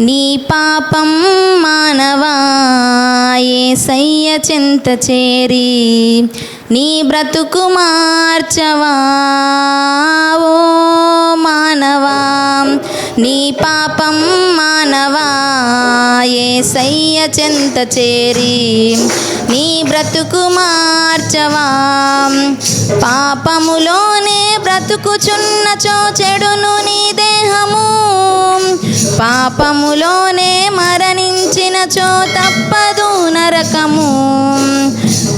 నీ పాపం మానవా ఏసయ్య చింత చేరి నీ బ్రతుకు మార్చవా ఓ మానవా? నీ పాపం మానవా ఏసయ్య చింత చేరి నీ బ్రతుకు మార్చవా? పాపములోనే బ్రతుకుచున్నచో చెడును నీ దేహము పాపములోనే మరణించిన చో తప్పదు నరకము.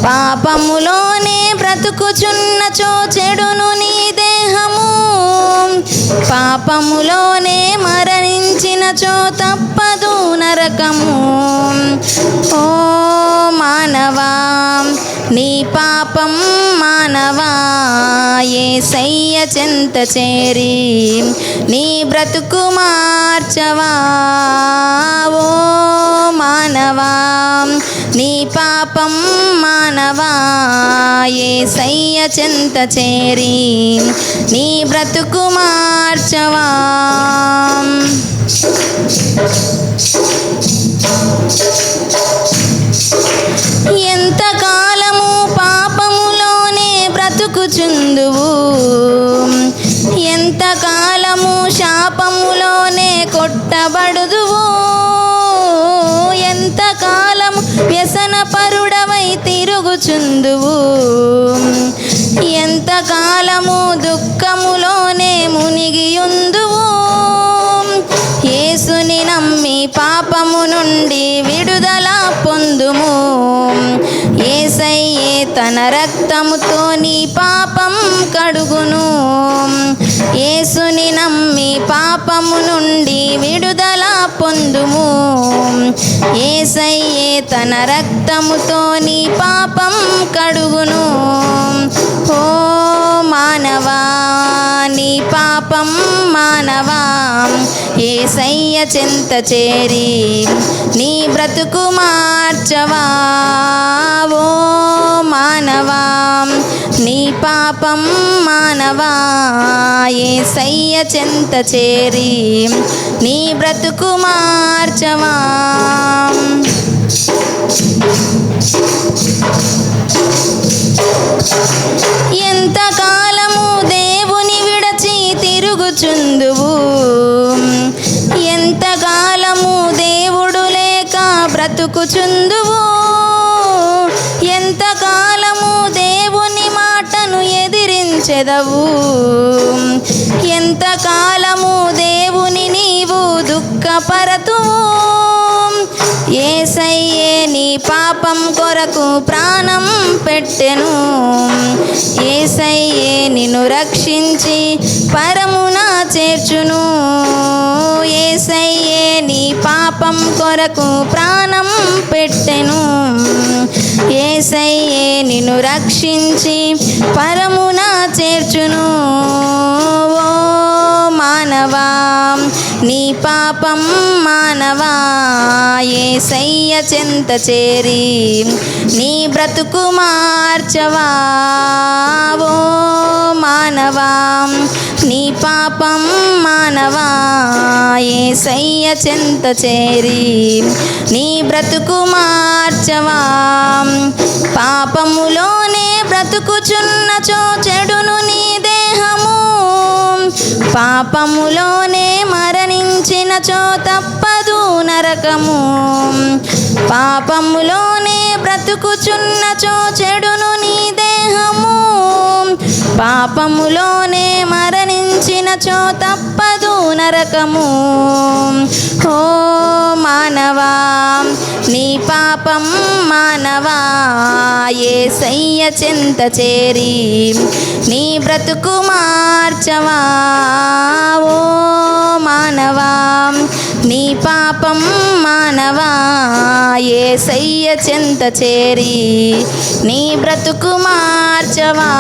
పాపములోనే బ్రతుకుచున్నచో చెడును నీ దేహము. పాపములోనే మరణించిన చో తప్పదు నరకము. ఓ మానవా నీ పాపం మానవా ఏసయ్య చెంత చేరి నీ బ్రతుకు మార్చవా? ఓ మానవా నీ పాపం మానవా? ఏసయ్య చెంత చేరి నీ బ్రతుకు మార్చవా? కొట్టబడుదువు ఎంతకాలం వ్యసన పరుడవై తిరుగుచుందువు. రక్తముతో నీ పాపం కడుగును. యేసుని నమ్మి పాపము నుండి విడుదల పొందుము. ఏసయ్యే తన రక్తముతో నీ పాపం కడుగును. ఓ మానవా నీ పాపం మానవా. ఏసయ్య చెంత చేరి నీ బ్రతుకు మార్చవా. పాపం మానవా ఏసయ్య చెంత చేరి నీ బ్రతుకు మార్చవా. ఎంత కాలము దేవుని విడచి తిరుగుచుందువు? ఎంత కాలము దేవుడు లేక బ్రతుకుచుందువు? ఎంత కాలము దేవుని చెదవు. ఎంతకాలము దేవుని నీవు దుఃఖపరతు? ఏసయ్యే నీ పాపం కొరకు ప్రాణం పెట్టెను. ఏసయ్యే నిన్ను రక్షించి పరమున చేర్చును. ఏసయ్యే పాపం కొరకు ప్రాణం పెట్టెను. ఏసయ్యే నిన్ను రక్షించి పరమున చేర్చును. ఓ మానవా నీ పాపం మానవా. ఏసయ్య చెంత చేరి నీ బ్రతుకు మార్చవా. ఓ మానవా నీ పాపం మానవా. ఏసయ్య చెంత చేరి నీ బ్రతుకు మార్చవా? పాపములోనే బ్రతుకుచున్న చెడును నీ దేహము. పాపములోనే మరణించిన చో తప్పదు నరకము. పాపములోనే బ్రతుకుచున్న చెడును నీ దేహము. పాపములోనే మరణించిన చో తప్పదు నరకము. ఓ మానవా నీ పాపం మానవా. ఏ సయ్య చింత చేరి నీ బ్రతుకు మార్చవా. ఓ మానవా నీ పాపం మానవా. ఏ సయ్య చింత చేరి నీ బ్రతుకు మార్చవా.